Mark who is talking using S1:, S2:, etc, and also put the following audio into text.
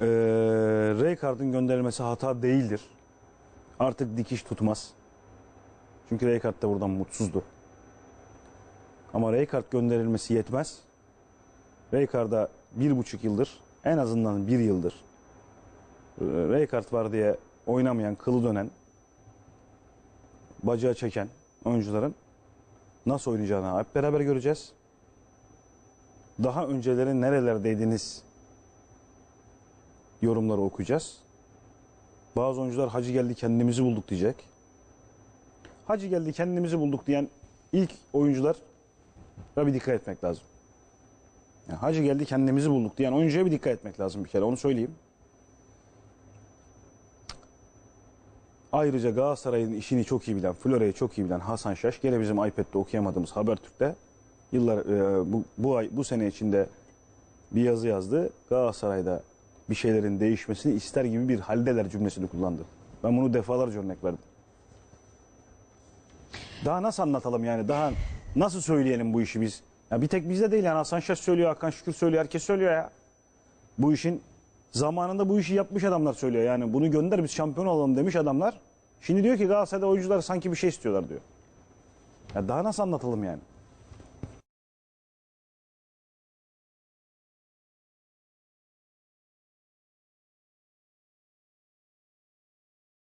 S1: Ee, Rijkaard'ın gönderilmesi hata değildir. Artık dikiş tutmaz. Çünkü Rijkaard da buradan mutsuzdu. Ama Rijkaard gönderilmesi yetmez. Rijkaard'a bir buçuk yıldır, en azından bir yıldır e, Rijkaard var diye oynamayan, kılı dönen, bacağı çeken oyuncuların nasıl oynayacağını hep beraber göreceğiz. Daha önceleri nerelerdeydiniz yorumları okuyacağız. Bazı oyuncular hacı geldi kendimizi bulduk diyecek. Hacı geldi kendimizi bulduk diyen ilk oyuncular bir dikkat etmek lazım. Yani hacı geldi kendimizi bulduk diyen oyuncuya bir dikkat etmek lazım bir kere onu söyleyeyim. Ayrıca Galatasaray'ın işini çok iyi bilen, Florya'yı çok iyi bilen Hasan Şaş, gene bizim iPad'de okuyamadığımız Habertürk'te yıllar e, bu, bu ay bu sene içinde bir yazı yazdı. Galatasaray'da bir şeylerin değişmesini ister gibi bir haldeler cümlesini kullandı. Ben bunu defalarca örnek verdim. Daha nasıl anlatalım yani? Daha nasıl söyleyelim bu işi biz? Ya bir tek bizde değil yani Hasan Şaş söylüyor, Hakan Şükür söylüyor, herkes söylüyor ya. Bu işin zamanında bu işi yapmış adamlar söylüyor. Yani bunu gönder biz şampiyon olalım demiş adamlar. Şimdi diyor ki Galatasaray'da oyuncular sanki bir şey istiyorlar diyor. Ya daha nasıl anlatalım yani?